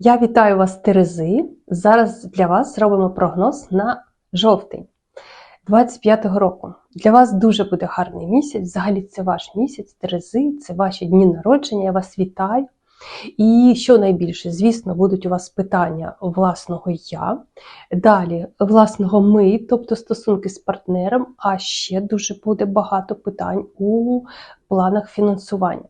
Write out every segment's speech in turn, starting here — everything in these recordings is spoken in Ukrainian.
Я вітаю вас, Терези. Зараз для вас зробимо прогноз на жовтень 25-го року. Для вас дуже буде гарний місяць. Взагалі, це ваш місяць, Терези, це ваші дні народження. Я вас вітаю. І що найбільше, звісно, будуть у вас питання власного я, далі власного ми, тобто стосунки з партнером, а ще дуже буде багато питань у планах фінансування.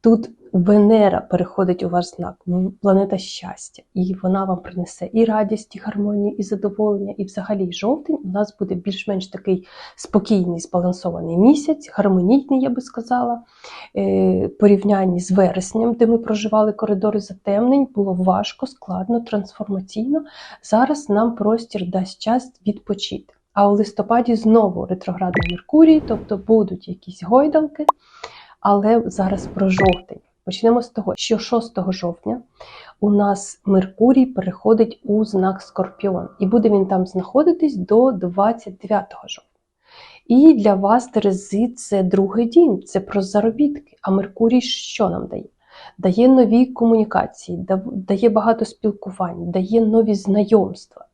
Тут Венера переходить у ваш знак, планета щастя, і вона вам принесе і радість, і гармонію, і задоволення. І взагалі жовтень у нас буде більш-менш такий спокійний, збалансований місяць, гармонійний, я би сказала. Е, порівнянні з вереснем, де ми проживали коридори затемнень, було важко, складно, трансформаційно. Зараз нам простір дасть час відпочити. А у листопаді знову ретроградний Меркурій, тобто будуть якісь гойдалки. Але зараз про жовтень. Почнемо з того, що 6 жовтня у нас Меркурій переходить у знак Скорпіон, і буде він там знаходитись до 29 жовтня. І для вас, Терези, це другий дім, це про заробітки. А Меркурій що нам дає? Дає нові комунікації, дає багато спілкувань, дає нові знайомства,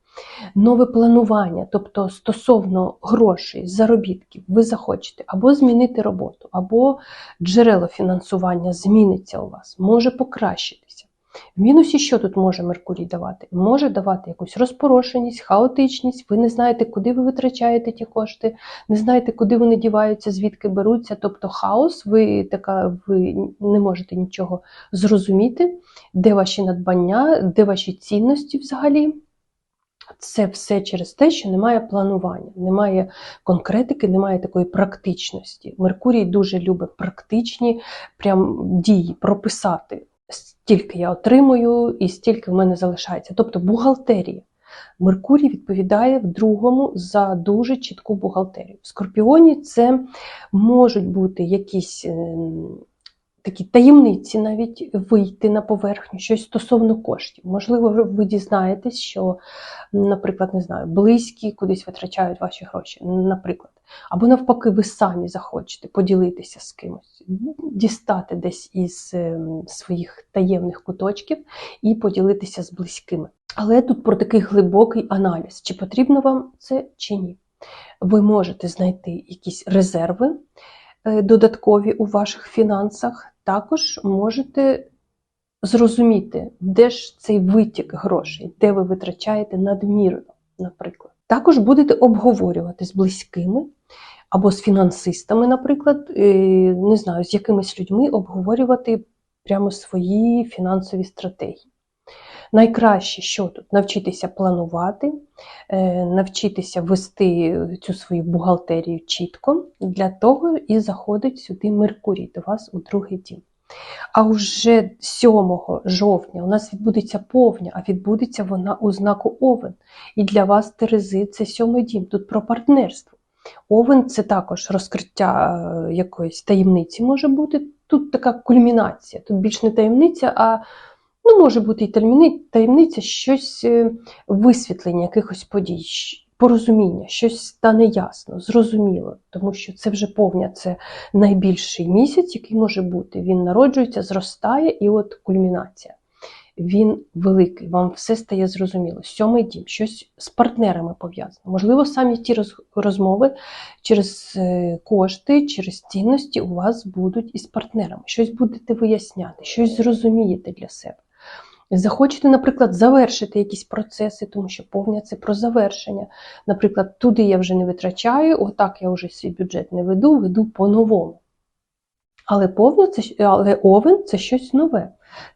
нове планування. Тобто, стосовно грошей, заробітків, ви захочете або змінити роботу, або джерело фінансування зміниться у вас, може покращитися. В мінусі що тут може Меркурій давати? Може давати якусь розпорошеність, хаотичність, ви не знаєте, куди ви витрачаєте ті кошти, не знаєте, куди вони діваються, звідки беруться. Тобто хаос, ви така, ви не можете нічого зрозуміти, де ваші надбання, де ваші цінності взагалі. Це все через те, що немає планування, немає конкретики, немає такої практичності. Меркурій дуже любить практичні прям дії прописати. Стільки я отримую і стільки в мене залишається. Тобто бухгалтерія. Меркурій відповідає в другому за дуже чітку бухгалтерію. В Скорпіоні це можуть бути якісь ем, такі таємниці навіть вийти на поверхню, щось стосовно коштів. Можливо, ви- дізнаєтесь, що, наприклад, не знаю, близькі кудись витрачають ваші гроші, наприклад. Або навпаки, ви самі захочете поділитися з кимось, дістати десь із ем, своїх таємних куточків і поділитися з близькими. Але тут про такий глибокий аналіз, чи потрібно вам це чи ні. Ви можете знайти якісь резерви додаткові у ваших фінансах, також можете зрозуміти, де ж цей витік грошей, де ви витрачаєте надмірно, наприклад. Також будете обговорювати з близькими або з фінансистами, наприклад, е, не знаю, з якимись людьми обговорювати прямо свої фінансові стратегії. Найкраще, що тут навчитися планувати, е, навчитися вести цю свою бухгалтерію чітко. Для того і заходить сюди Меркурій до вас у другий дім. А вже 7 жовтня у нас відбудеться повня, а відбудеться вона у знаку Овен. І для вас, Терези, це сьомий дім. Тут про партнерство. Овен це також розкриття е, якоїсь таємниці може бути. Тут така кульмінація. Тут більш не таємниця, а ну, може бути і таємни- таємниця, щось е, висвітлення якихось подій, порозуміння, щось стане ясно, зрозуміло, тому що це вже повня, це найбільший місяць, який може бути. Він народжується, зростає, і от кульмінація. Він великий, вам все стає зрозуміло. Сьомий дім, щось з партнерами пов'язано. Можливо, самі ті розмови через е, кошти, через цінності у вас будуть із партнерами. Щось будете виясняти, щось зрозумієте для себе. Захочете, наприклад, завершити якісь процеси, тому що повня це про завершення. Наприклад, туди я вже не витрачаю, отак я вже свій бюджет не веду, веду по-новому. Але повня це але овен це щось нове.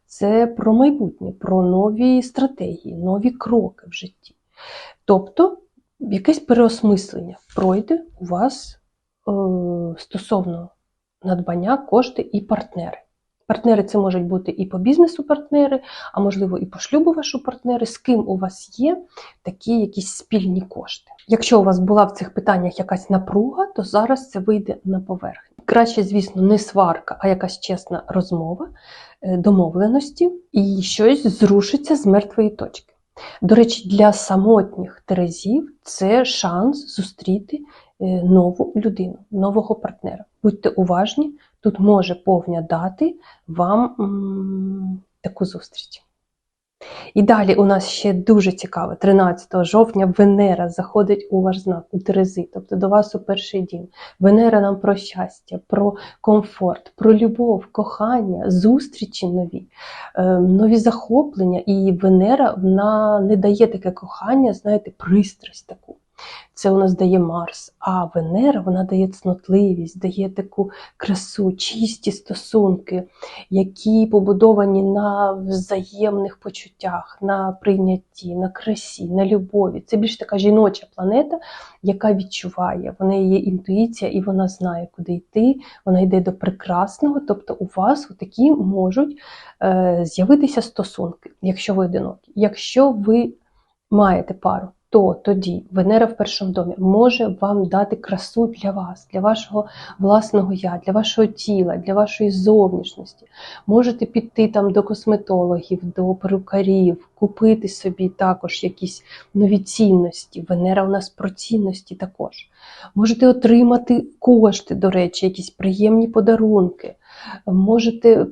Це про майбутнє, про нові стратегії, нові кроки в житті. Тобто якесь переосмислення пройде у вас е, стосовно надбання, кошти і партнери. Партнери це можуть бути і по бізнесу партнери, а можливо і по шлюбу ваші партнери, з ким у вас є такі якісь спільні кошти. Якщо у вас була в цих питаннях якась напруга, то зараз це вийде на поверхню. Краще, звісно, не сварка, а якась чесна розмова, е, домовленості, і щось зрушиться з мертвої точки. До речі, для самотніх терезів це шанс зустріти е, нову людину, нового партнера. Будьте уважні, тут може повня дати вам таку зустріч. І далі у нас ще дуже цікаво, 13 жовтня Венера заходить у ваш знак у Терези, тобто до вас у перший дім. Венера нам про щастя, про комфорт, про любов, кохання, зустрічі нові, е, нові захоплення. І Венера вона не дає таке кохання, знаєте, пристрасть таку. Це у нас дає Марс, а Венера вона дає цнотливість, дає таку красу, чисті стосунки, які побудовані на взаємних почуттях, на прийнятті, на красі, на любові. Це більш така жіноча планета, яка відчуває, в неї є інтуїція і вона знає, куди йти, вона йде до прекрасного. Тобто у вас такі можуть е, з'явитися стосунки, якщо ви одинокі. Якщо ви маєте пару, то тоді Венера в першому домі може вам дати красу для вас, для вашого власного я, для вашого тіла, для вашої зовнішності. Можете піти там до косметологів, до перукарів, купити собі також якісь нові цінності. Венера у нас про цінності також. Можете отримати кошти, до речі, якісь приємні подарунки. Можете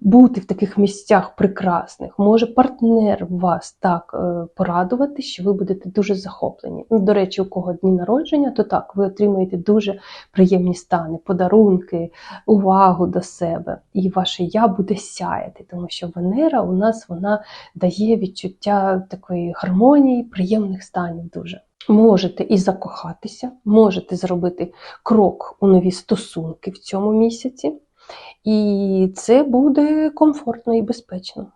бути в таких місцях прекрасних. Може партнер вас так е, порадувати, що ви будете дуже захоплені. Ну, До речі, у кого дні народження, то так, ви отримаєте дуже приємні стани, подарунки, увагу до себе. І ваше я буде сяяти, тому що Венера у нас вона дає відчуття такої гармонії, приємних станів дуже. Можете і закохатися, можете зробити крок у нові стосунки в цьому місяці, і це буде комфортно і безпечно.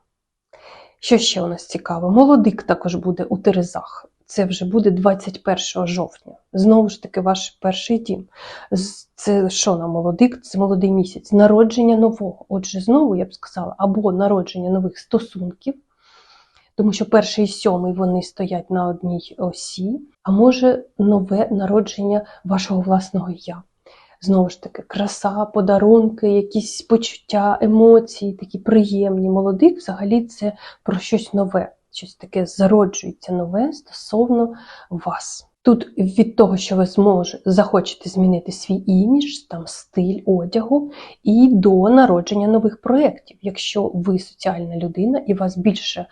Що ще у нас цікаво? Молодик також буде у Терезах. Це вже буде 21 жовтня. Знову ж таки, ваш перший дім. Це що на молодик? Це молодий місяць. Народження нового. Отже, знову я б сказала, або народження нових стосунків, тому що перший і сьомий вони стоять на одній осі, а може нове народження вашого власного я. Знову ж таки, краса, подарунки, якісь почуття, емоції, такі приємні. Молодик взагалі це про щось нове, щось таке зароджується нове стосовно вас. Тут від того, що ви зможете, захочете змінити свій імідж, там стиль одягу, і до народження нових проєктів. Якщо ви соціальна людина і вас більше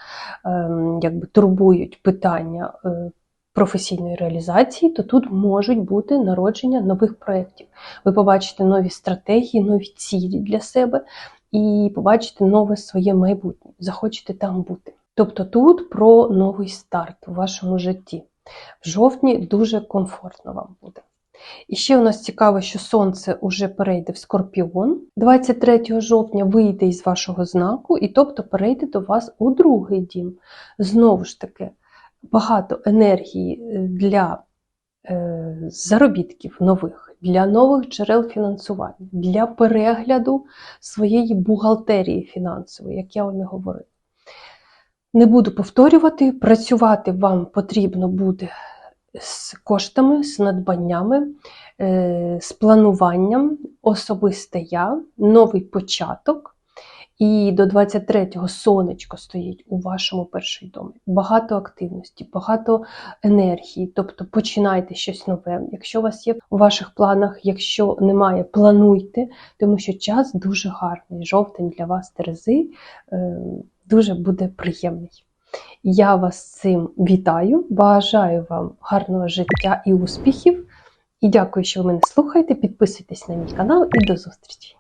ем, якби, турбують питання е, професійної реалізації, то тут можуть бути народження нових проєктів. Ви побачите нові стратегії, нові цілі для себе і побачите нове своє майбутнє, захочете там бути. Тобто тут про новий старт у вашому житті. В жовтні дуже комфортно вам буде. І ще у нас цікаво, що сонце уже перейде в Скорпіон. 23 жовтня вийде із вашого знаку, і тобто перейде до вас у другий дім. Знову ж таки, багато енергії е, для е, заробітків нових, для нових джерел фінансування, для перегляду своєї бухгалтерії фінансової, як я вам і говорила. Не буду повторювати, працювати вам потрібно буде з коштами, з надбаннями, е, з плануванням, особисте я, новий початок. І до 23-го сонечко стоїть у вашому першому домі. Багато активності, багато енергії. Тобто починайте щось нове. Якщо у вас є у ваших планах, якщо немає, плануйте, тому що час дуже гарний. Жовтень для вас, Терези, е, дуже буде приємний. Я вас цим вітаю, бажаю вам гарного життя і успіхів. І дякую, що ви мене слухаєте. Підписуйтесь на мій канал і до зустрічі!